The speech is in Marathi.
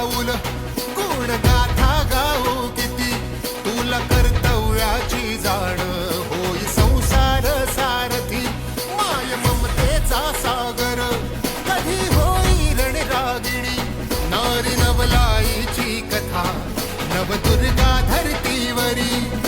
जाऊन गुण गाथा गाऊ किती? तुला कर्तव्याची जाण होई संसार सारथी. माय ममतेचा सागर कधी होई रणरागिणी नारी नवलाईची कथा नवदुर्गा धरतीवरी.